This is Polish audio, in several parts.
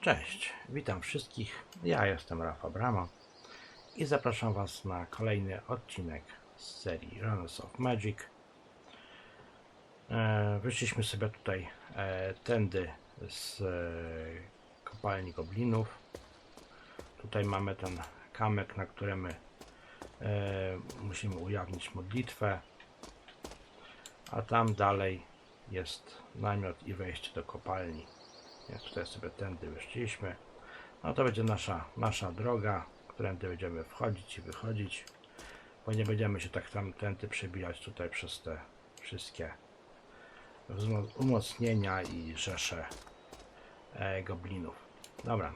Cześć, witam wszystkich. Ja jestem Rafa Brama i zapraszam Was na kolejny odcinek z serii Runners of Magic. E, wyszliśmy sobie tutaj e, tędy z e, kopalni goblinów. Tutaj mamy ten kamek, na którym my musimy ujawnić modlitwę, a tam dalej jest namiot i wejście do kopalni. Więc tutaj sobie tędy wyszliśmy. No to będzie nasza, nasza droga, którędy będziemy wchodzić i wychodzić. Bo nie będziemy się tak tam tędy przebijać tutaj przez te wszystkie umocnienia i rzesze e, goblinów. Dobra,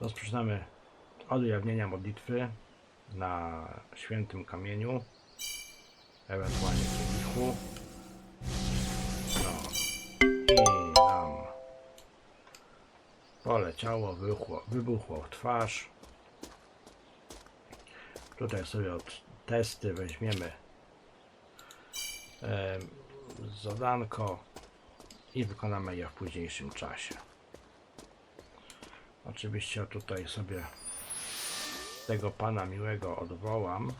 rozpoczynamy od ujawnienia modlitwy na świętym kamieniu, ewentualnie kielichu. Poleciało, wybuchło, wybuchło w twarz. Tutaj sobie od testy weźmiemy e, zadanko i wykonamy je w późniejszym czasie. Oczywiście tutaj sobie tego pana miłego odwołam,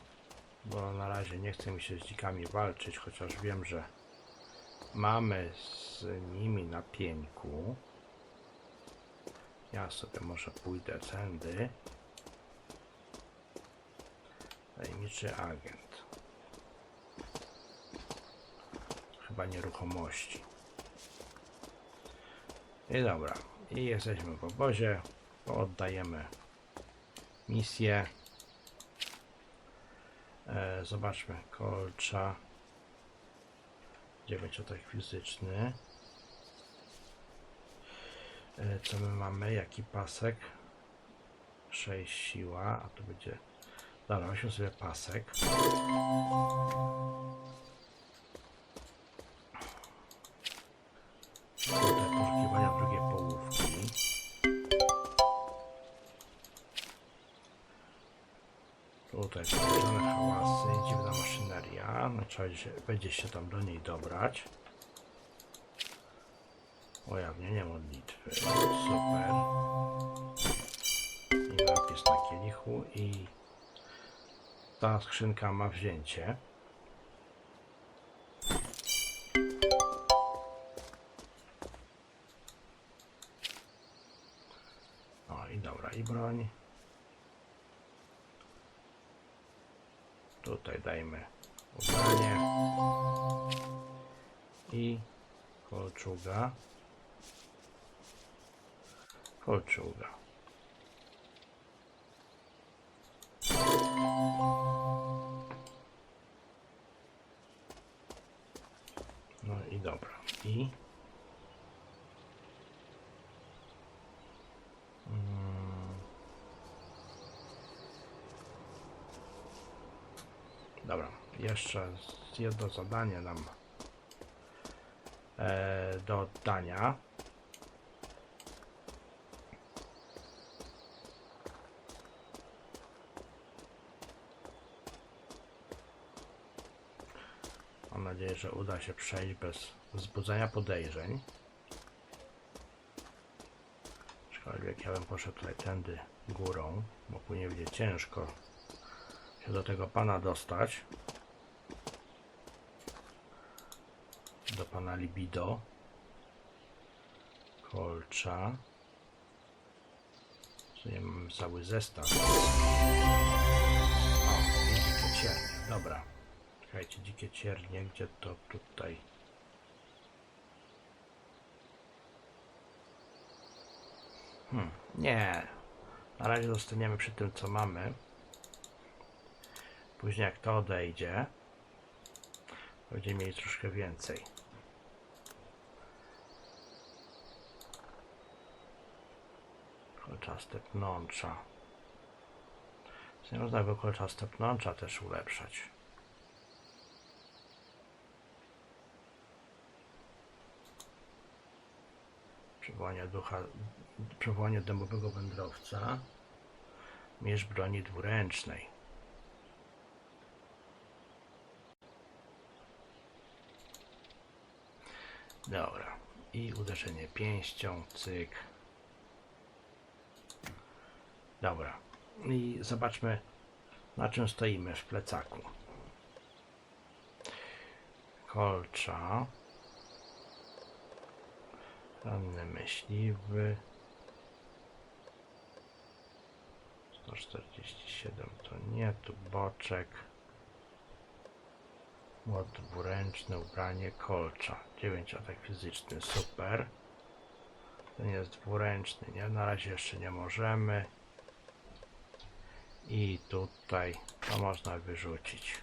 bo na razie nie chce mi się z dzikami walczyć, chociaż wiem, że mamy z nimi na pieńku. Ja sobie może pójdę tędy. Tajemniczy agent. Chyba nieruchomości. I dobra. I jesteśmy w obozie. Oddajemy misję. E, zobaczmy. Kolcza. 9 atak fizyczny. E, Co my mamy? Jaki pasek? 6 siła, a to będzie. Dobra, weźmy sobie pasek. Tutaj poszukiwania drugiej połówki. Tutaj sprawdzone hałasy, dziwna maszyneria. No, trzeba będzie się tam do niej dobrać. Ujawnienie modlitwy. Super. I napis na kielichu i ta skrzynka ma wzięcie. O i dobra, i broń. Tutaj dajmy ubranie i kolczuga. Kolczuga. No i dobra. I Mm. Dobra, jeszcze jedno zadanie nam e, do oddania. Nadzieję, że uda się przejść bez wzbudzenia podejrzeń. Aczkolwiek ja bym poszedł tutaj tędy górą, bo później będzie ciężko się do tego pana dostać. Do pana libido. Kolcza. Tutaj mam cały zestaw. O, ciernie. Dobra. Czekajcie, dzikie ciernie, gdzie to tutaj? Hmm, nie. Na razie zostaniemy przy tym, co mamy. Później jak to odejdzie, będziemy mieli troszkę więcej. Kolczaste pnącza. Nie można by kolczaste pnącza też ulepszać. Przywołanie ducha, przywołanie dębowego wędrowca. Mierz broni dwuręcznej. Dobra. I uderzenie pięścią, cyk. Dobra. I zobaczmy, na czym stoimy w plecaku. Kolcza. Ranny myśliwy. 147 to nie, tu boczek. Młot dwuręczny, ubranie, kolcza. 9 atak fizyczny, super. Ten jest dwuręczny, nie? Na razie jeszcze nie możemy. I tutaj to można wyrzucić.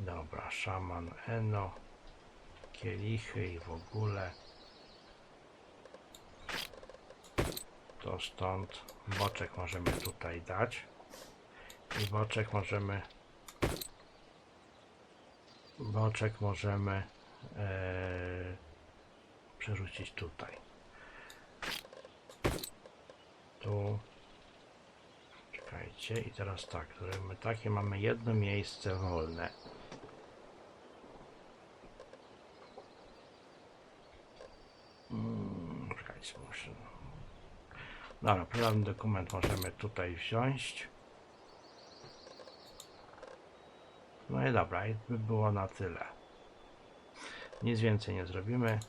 Dobra, szaman Eno, kielichy i w ogóle. To stąd boczek możemy tutaj dać. I boczek możemy boczek możemy e, przerzucić tutaj. Tu. Czekajcie. I teraz tak, my takie mamy jedno miejsce wolne. Mm, Czekajcie, muszę. Dobra, prawny dokument możemy tutaj wziąć. No i dobra, i by było na tyle. Nic więcej nie zrobimy.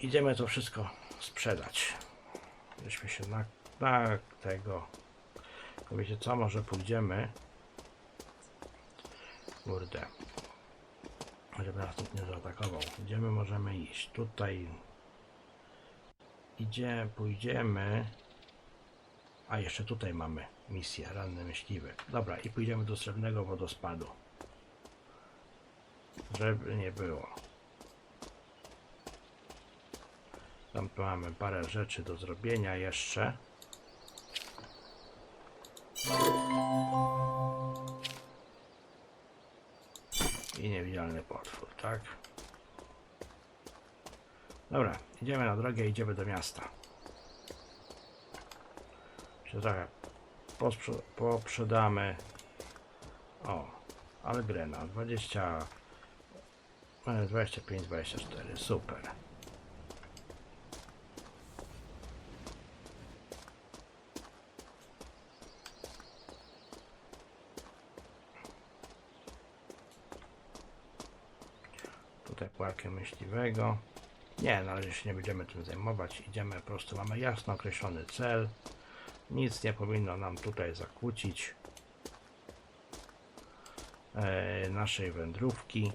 Idziemy to wszystko sprzedać. Żeśmy się na, na tego. Tylko Wiecie co, może pójdziemy. Kurde. Żeby nas nikt nie zaatakował. Idziemy, możemy iść. Tutaj idzie, pójdziemy. A jeszcze tutaj mamy misję, ranny myśliwy. Dobra, i pójdziemy do srebrnego wodospadu. Żeby nie było. Tam tu mamy parę rzeczy do zrobienia jeszcze. I niewidzialny potwór, tak? Dobra, idziemy na drogę, idziemy do miasta. Trochę posprze- poprzedamy. O, Algrena 20, e, 25, 24, super. Tutaj pułapkę myśliwego. Nie, na razie się nie będziemy tym zajmować. Idziemy, po prostu mamy jasno określony cel. Nic nie powinno nam tutaj zakłócić e, naszej wędrówki.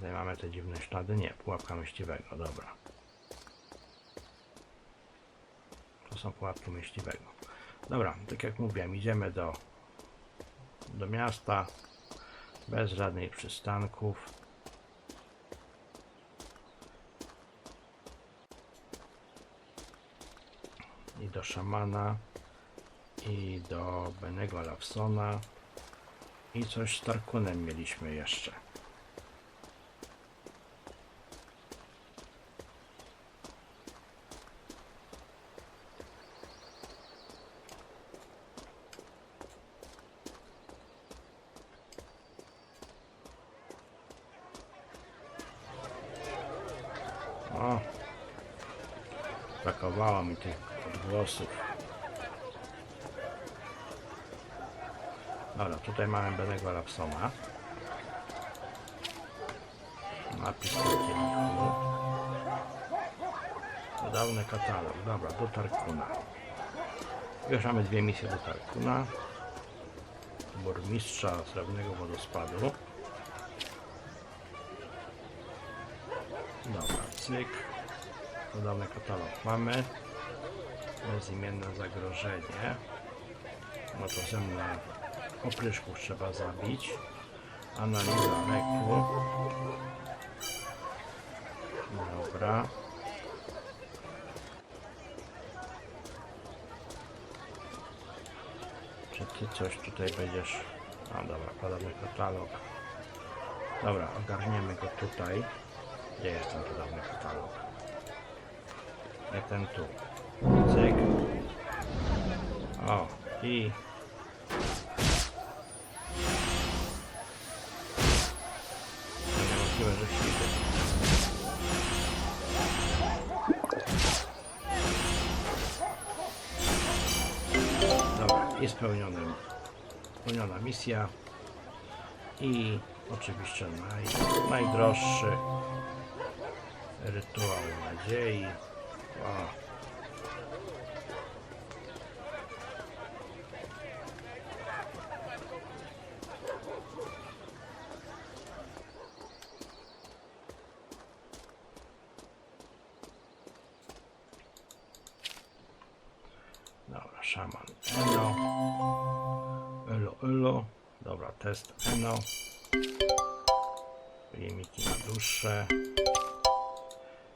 Tutaj mamy te dziwne ślady. Nie, pułapka myśliwego, dobra. To są pułapki myśliwego. Dobra, tak jak mówiłem, idziemy do, do miasta bez żadnych przystanków. I do szamana, i do Benego Lawsona, i coś z Tarkunem mieliśmy jeszcze. O, brakowało mi tych odgłosów. Dobra, tutaj mamy Benego Lapsona. Napis na kielichu. Dodawny katalog. Dobra, do Tarkuna. Mamy dwie misje do Tarkuna. Burmistrza Srebrnego Wodospadu. Dobra, cyk. Podobny katalog mamy. Bezimienne zagrożenie. No to ze mną opryszków trzeba zabić. Analiza leku. Dobra. Czy ty coś tutaj będziesz... A dobra, podobny katalog. Dobra, ogarniemy go tutaj. Gdzie jest ten cudowny katalog? Nie ten tu. O, i... Świty. Dobra, spełniony, spełniona misja. I oczywiście naj, najdroższy rytuał nadziei. O. Duszę.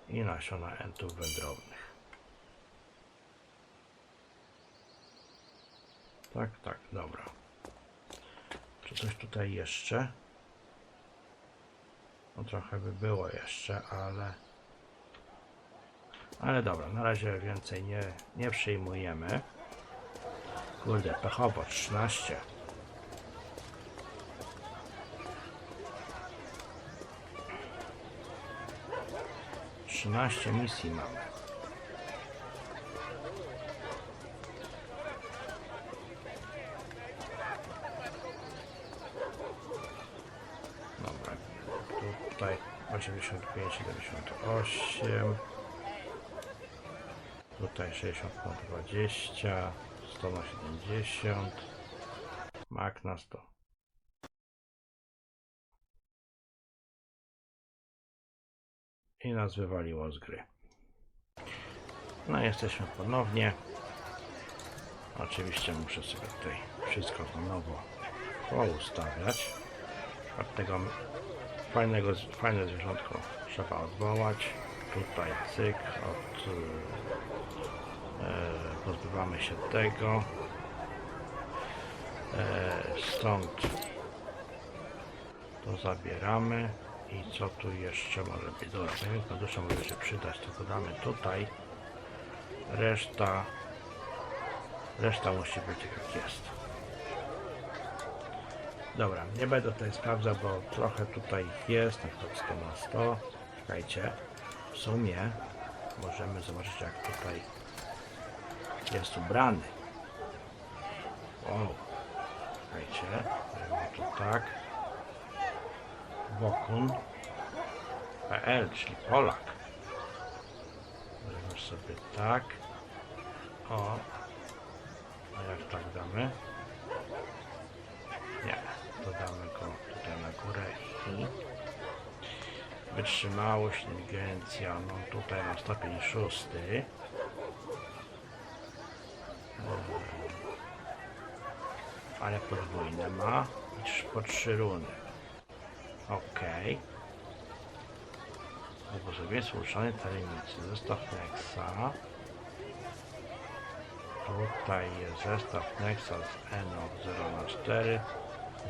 I nasiona entów wędrownych. Tak, tak, dobra. Czy coś tutaj jeszcze? No trochę by było jeszcze, ale... Ale dobra, na razie więcej nie, nie przyjmujemy. Kurde, pechowo, 13. Trzynaście misji mamy. Dobra, tutaj 85, 78. Tutaj 60 na 20, 100 na 70, mak na 100. I nas wywaliło z gry. No jesteśmy ponownie. Oczywiście muszę sobie tutaj wszystko na nowo poustawiać. Od tego fajnego, fajne zwierzątko trzeba odwołać. Tutaj cyk, od, e, pozbywamy się tego. E, stąd to zabieramy. I co tu jeszcze może być? Dobra, pamięć na duszę może się przydać, to to damy tutaj. Reszta reszta musi być tak jak jest. Dobra, nie będę tutaj sprawdzał, bo trochę tutaj jest, na przykład 100 na 100. Czekajcie, w sumie możemy zobaczyć jak tutaj jest ubrany. Wow, czekajcie, to tak. Wokun PL, czyli Polak. Zrobimy sobie tak. O. A jak tak damy? Nie, to damy go tutaj na górę i wytrzymałość, inteligencja, no tutaj na stopień szósty. Ale podwójne ma po trzy runy. Okej. Obozowiec uruszony tajemnicy. Zestaw Nexa. Tutaj jest zestaw Nexa z Eno 0 na 4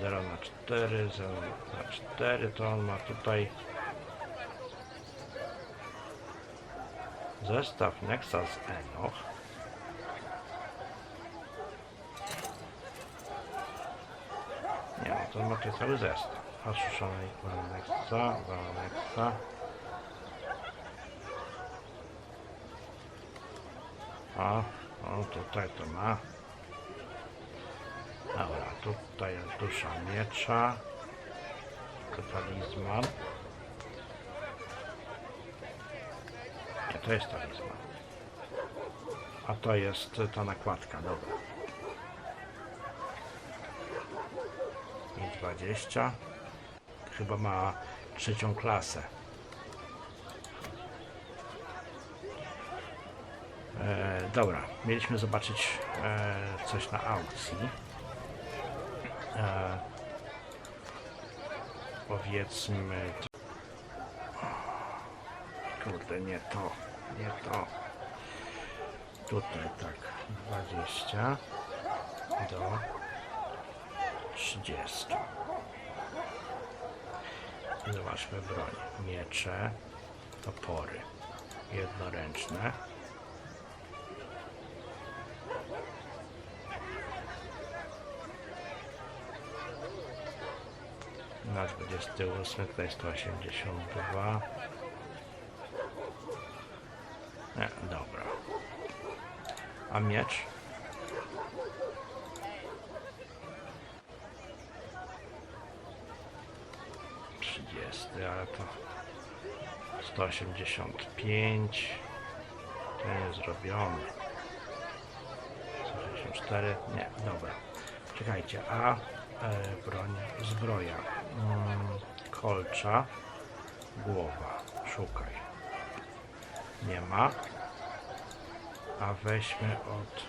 0 na 4 0 na 4 to on ma tutaj zestaw Nexa z Enoch nie no to ma tutaj cały zestaw Osuszonej Nexa Nexa a o tutaj to ma Dobra, tutaj jest dusza miecza. Talizman. Nie, to jest talizman. A to jest ta nakładka, dobra. I 20. Chyba ma trzecią klasę. E, dobra, mieliśmy zobaczyć e, coś na aukcji. E, powiedzmy kurde nie to nie to tutaj tak 20 do 30 Zobaczmy broń. Miecze, topory. Jednoręczne. Na 28, tutaj 182. Nie, dobra. A miecz? Trzydziesty, ale to 185 ten jest zrobiony 164, nie, dobra. Czekajcie, a e, broń, zbroja. Mm, kolcza. Głowa, szukaj. Nie ma. A weźmy od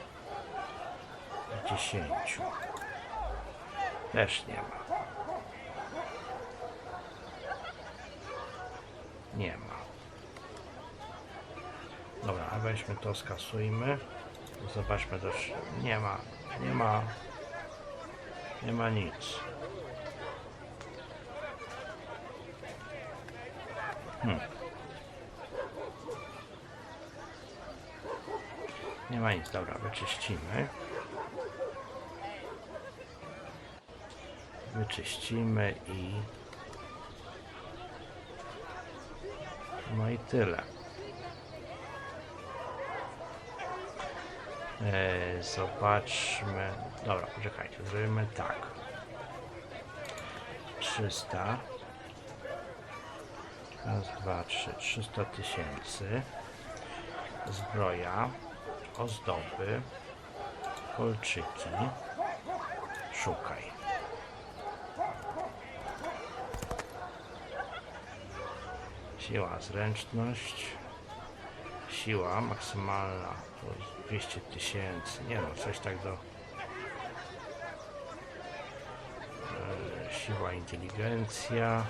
10 też nie ma. Nie ma. Dobra, a weźmy to, skasujmy. Zobaczmy też. Nie ma, nie ma. Nie ma nic. Hmm. Nie ma nic, dobra, wyczyścimy. Wyczyścimy i No i tyle. E, zobaczmy. Dobra, poczekajcie, zrobimy tak. 300. Raz, dwa, trzy. 300 tysięcy. Zbroja. Ozdoby. Kolczyki. Szukaj. Siła, zręczność. Siła maksymalna to 200 tysięcy. Nie no, coś tak do. E, siła, inteligencja.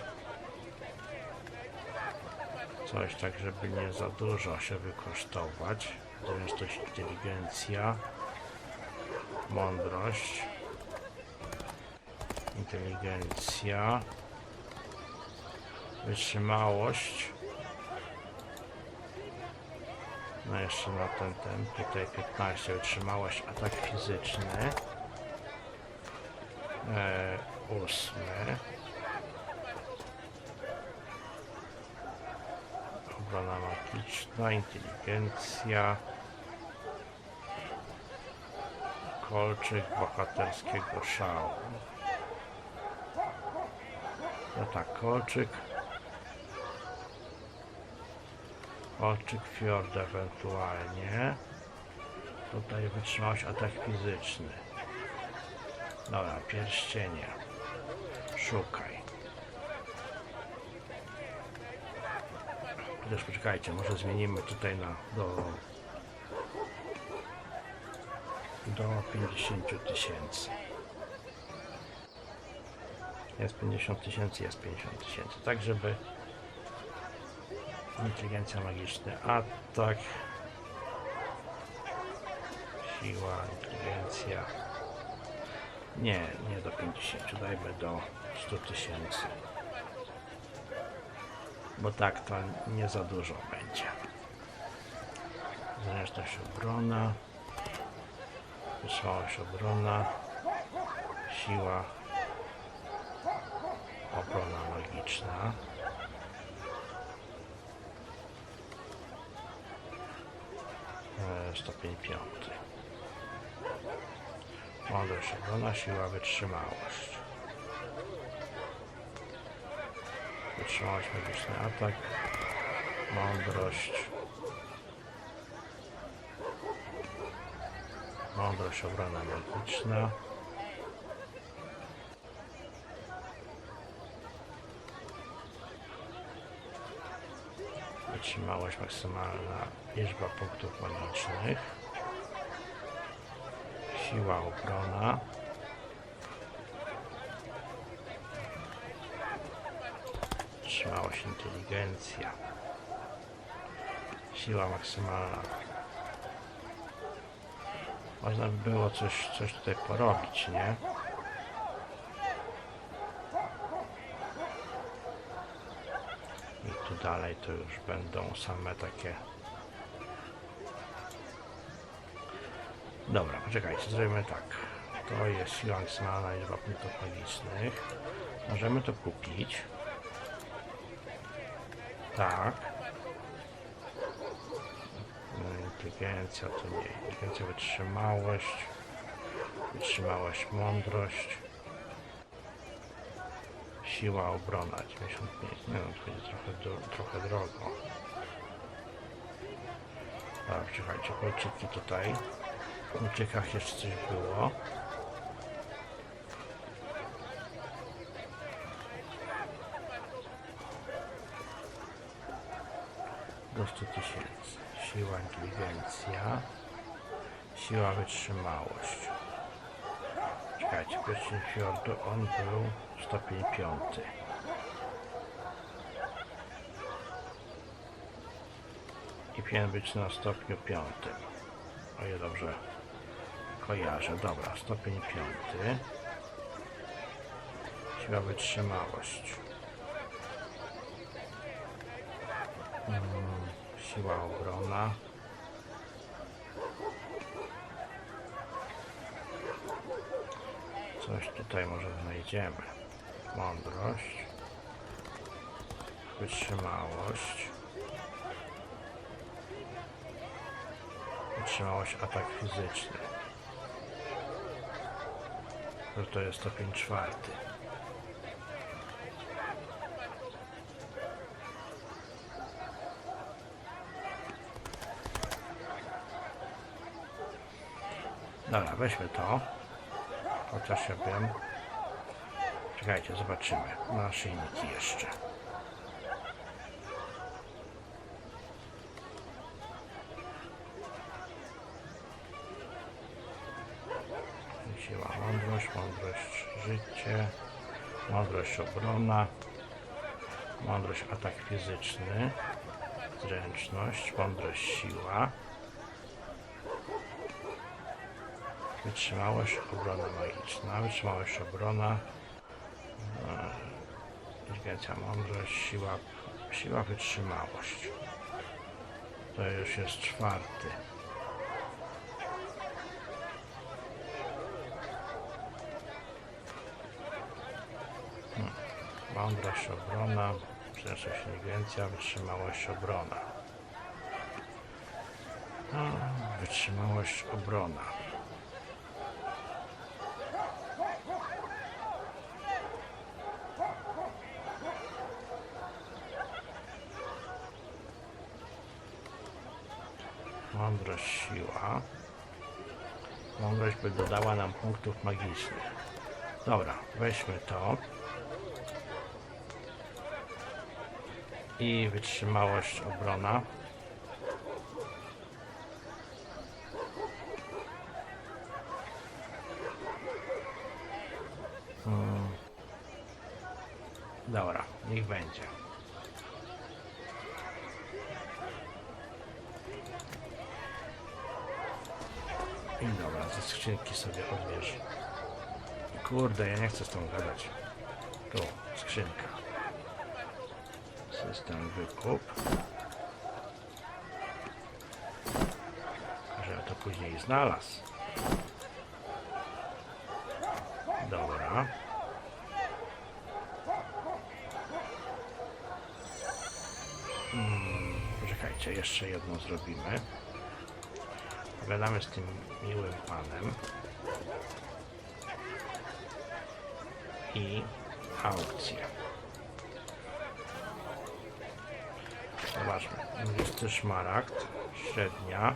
Coś tak, żeby nie za dużo się wykosztować. Zręczność, inteligencja. Mądrość. Inteligencja. Wytrzymałość. No jeszcze na ten, ten, tutaj 15, wytrzymałość, atak fizyczny. E, ósmy. Obrona magiczna, inteligencja. Kolczyk bohaterskiego szału. No tak, kolczyk. Kolczyk fiord ewentualnie. Tutaj wytrzymałość atak fizyczny. Dobra, pierścienie. Szukaj. Też poczekajcie, może zmienimy tutaj na do do 50 tysięcy. Jest 50 tysięcy, jest 50 tysięcy. Tak, żeby inteligencja magiczna, atak, siła, inteligencja. Nie, nie do 50, dajmy do 100 tysięcy. Bo tak to nie za dużo będzie. Zręczność obrona, wytrzymałość obrona, siła, obrona magiczna. Stopień piąty. Mądrość, obrona, siła, wytrzymałość. Wytrzymałość, magiczny atak. Mądrość. Mądrość, obrona magiczna. Wytrzymałość maksymalna, liczba punktów magicznych. Siła obrona. Wytrzymałość inteligencja. Siła maksymalna. Można by było coś, coś tutaj porobić, nie? Dalej to już będą same takie. Dobra, poczekajcie, zrobimy tak. To jest siła maksymalna liczba punktów magicznych. Możemy to kupić. Tak. Inteligencja to nie. Inteligencja, wytrzymałość. Wytrzymałość, mądrość. Siła, obrona 95. Nie no, to będzie trochę, dro- trochę drogo. Dobra, czekajcie, kolczyki tutaj. W kolczykach jeszcze coś było. Do 100 tysięcy. Siła, inteligencja. Siła, wytrzymałość. Czekajcie, pierwszy fiordu, on był stopień piąty. I powinien być na stopniu piątym. O dobrze kojarzę. Dobra, stopień piąty. Siła wytrzymałość. Mm, siła obrona. Coś tutaj może znajdziemy. Mądrość. Wytrzymałość. Wytrzymałość atak fizyczny. To, to jest stopień czwarty. Dobra, weźmy to. Chociaż ja wiem. Czekajcie, zobaczymy. Naszyjniki jeszcze. Siła, mądrość, mądrość, życie, mądrość, obrona, mądrość, atak fizyczny, zręczność, mądrość, siła, wytrzymałość, obrona magiczna, wytrzymałość, obrona, e, inteligencja, mądrość, siła, siła, wytrzymałość. To już jest czwarty. Mądrość, obrona, zręczność, inteligencja, wytrzymałość, obrona. No, wytrzymałość, obrona. Mądrość, siła. Mądrość by dodała nam punktów magicznych. Dobra, weźmy to. I wytrzymałość, obrona. Chcę z tą gadać. Tu, skrzynka. System wykup. Że to później znalazł. Dobra. Hmm, jeszcze jedno zrobimy. Pogadamy z tym miłym panem. I aukcję. Zobaczmy. 20 szmaragd, średnia.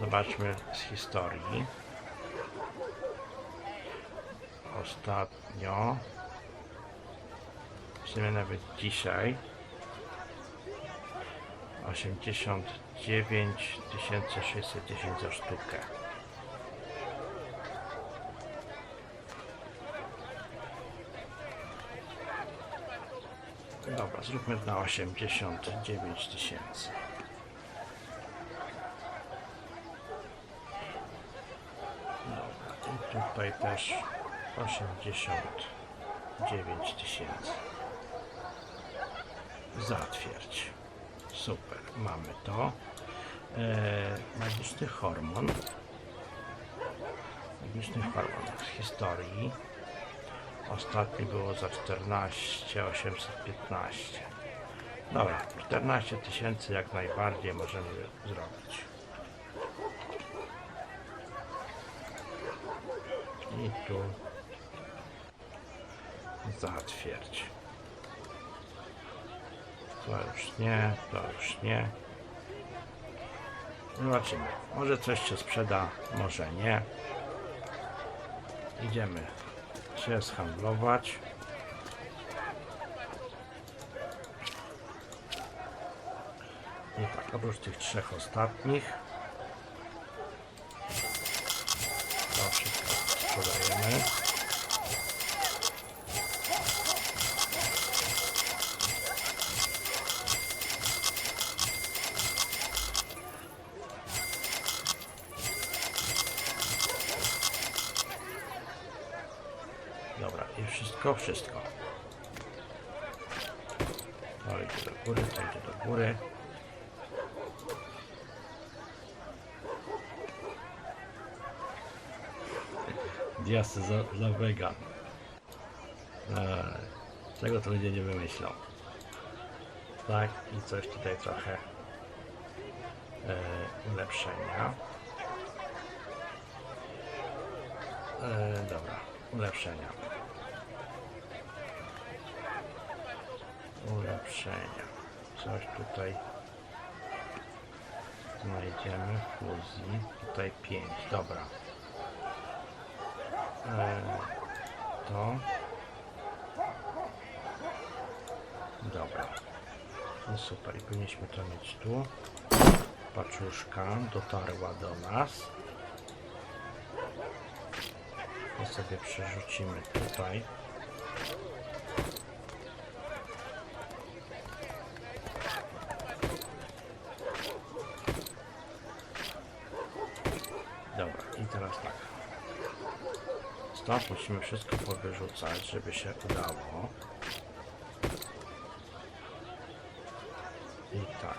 Zobaczmy z historii. Ostatnio, w sumie nawet dzisiaj, 89 610 za sztukę. Dobra, zróbmy na 89 tysięcy. Dobra, i tutaj też 89 tysięcy. Zatwierdź. Super, mamy to. E, magiczny hormon. Magiczny hormon z historii. Ostatni było za 14 815. Dobra, 14 tysięcy jak najbardziej możemy zrobić. I tu zatwierdź. To już nie, to już nie. Zobaczymy. Może coś się sprzeda, może nie. Idziemy się zhandlować. I tak, oprócz tych trzech ostatnich. To wszystko sprzedajemy. Dobra, i wszystko, wszystko. To idzie do góry, to idzie do góry. Diasy za, za vegan. Eee, czego to ludzie nie wymyślą. Tak, i coś tutaj trochę e, ulepszenia. E, dobra, ulepszenia. Ulepszenia. Coś tutaj znajdziemy. Fuzji. Tutaj 5. Dobra. E, to. Dobra. No super. I powinniśmy to mieć tu. Paczuszka dotarła do nas. To sobie przerzucimy tutaj. Dobra, i teraz tak. Stąd musimy wszystko powyrzucać, żeby się udało. I tak.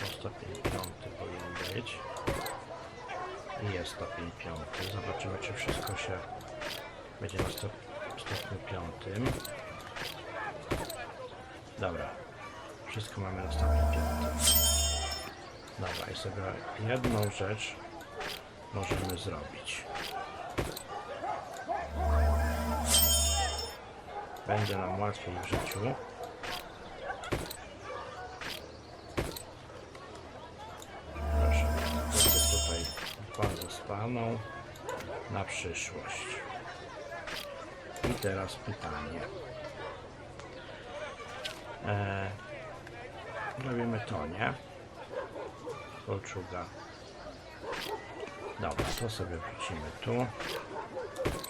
To stopień piąty powinien I jest stopień piąty. Zobaczymy, czy wszystko się będzie na stop, stopniu piątym. Dobra. Wszystko mamy na stopniu piątym. Dobra, i sobie jedną rzecz możemy zrobić. Będzie nam łatwiej w życiu. Na przyszłość. I teraz pytanie. E, robimy to, nie? Kolczuga. Dobra, to sobie wrzucimy tu.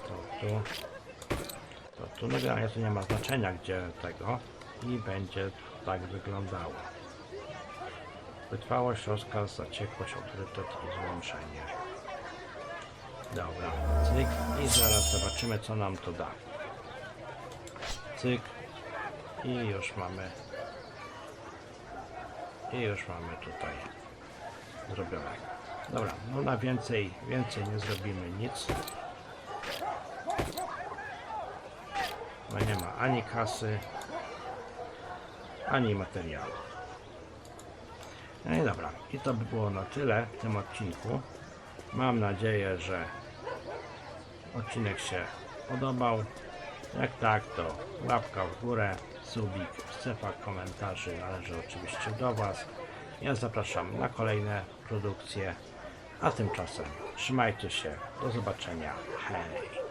To tu. To tu. No generalnie to nie ma znaczenia, gdzie tego. I będzie tak wyglądało. Wytrwałość, rozkaz, zaciekłość, autorytet i złączenie. Dobra, cyk. I zaraz zobaczymy, co nam to da. Cyk. I już mamy. I już mamy tutaj zrobione. Dobra, no na więcej, więcej nie zrobimy nic. Bo nie ma ani kasy, ani materiału. No i dobra, i to by było na tyle w tym odcinku. Mam nadzieję, że odcinek się podobał. Jak tak, to łapka w górę, subik, scepa komentarzy należy oczywiście do Was. Ja zapraszam na kolejne produkcje, a tymczasem trzymajcie się, do zobaczenia, hej!